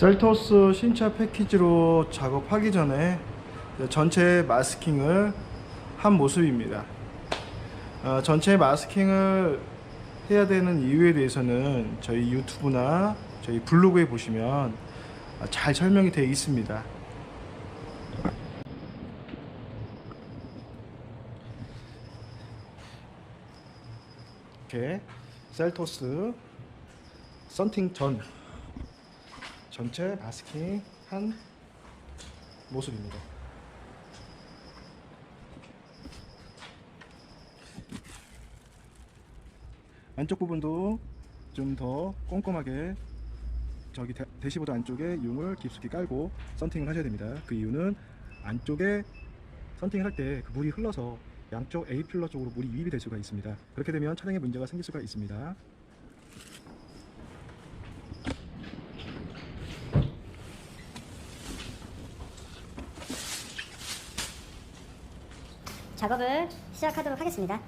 셀토스 신차 패키지로 작업하기 전에 전체 마스킹을 한 모습입니다. 어, 전체 마스킹을 해야 되는 이유에 대해서는 저희 유튜브나 저희 블로그에 보시면 잘 설명이 되어 있습니다. 이렇게 셀토스 썬팅 전 전체 마스킹 한 모습입니다. 안쪽 부분도 좀 더 꼼꼼하게 저기 대- 대시보드 안쪽에 융을 깊숙이 깔고 썬팅을 하셔야 됩니다. 그 이유는 안쪽에 썬팅을 할 때 그 물이 흘러서 양쪽 A 필러 쪽으로 물이 유입이 될 수가 있습니다. 그렇게 되면 차량에 문제가 생길 수가 있습니다. 작업을 시작하도록 하겠습니다.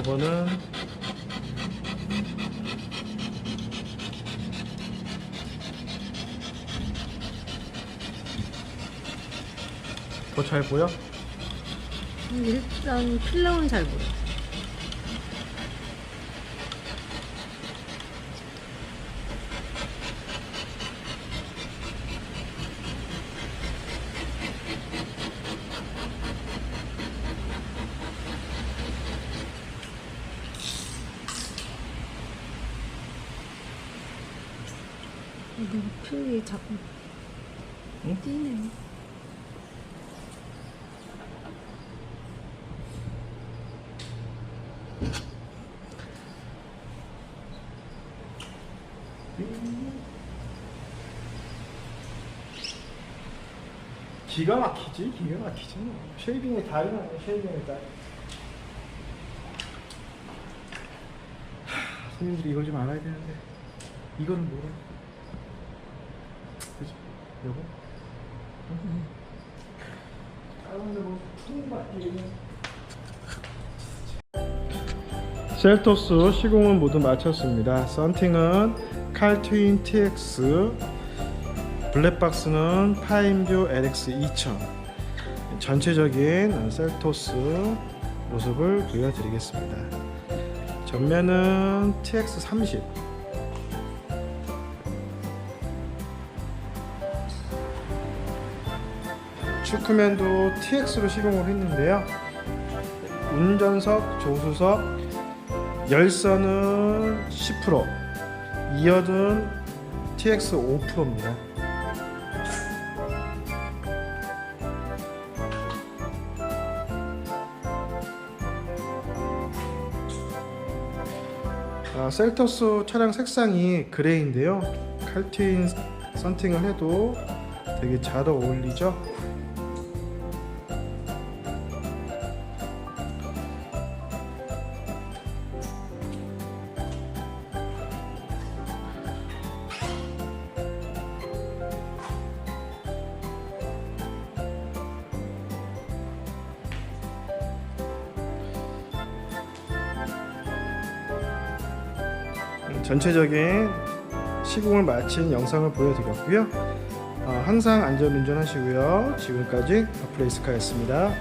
이거는 더 잘 보여? 일단 필러는 잘 보여. 필이 자꾸 응? 뛰네. 기가 막히지? 기가 막히지 뭐. 쉐이빙의 달이나 쉐이빙의 달 하, 손님들이 이걸 좀 알아야 되는데 이거는 그지? 여보? 셀토스 시공은 모두 마쳤습니다. 썬팅은 칼트윈 TX 블랙박스는 파인뷰 LX 2000 전체적인 셀토스 모습을 보여드리겠습니다 전면은 TX 30 축구맨도 TX로 시공을 했는데요. 운전석, 조수석, 열선은 10%, 2열은 TX 5%입니다. 아, 셀토스 차량 색상이 그레이인데요. 칼트인 썬팅을 해도 되게 잘 어울리죠. 전체적인 시공을 마친 영상을 보여드렸고요. 어, 항상 안전운전 하시고요. 지금까지 플레이스카였습니다.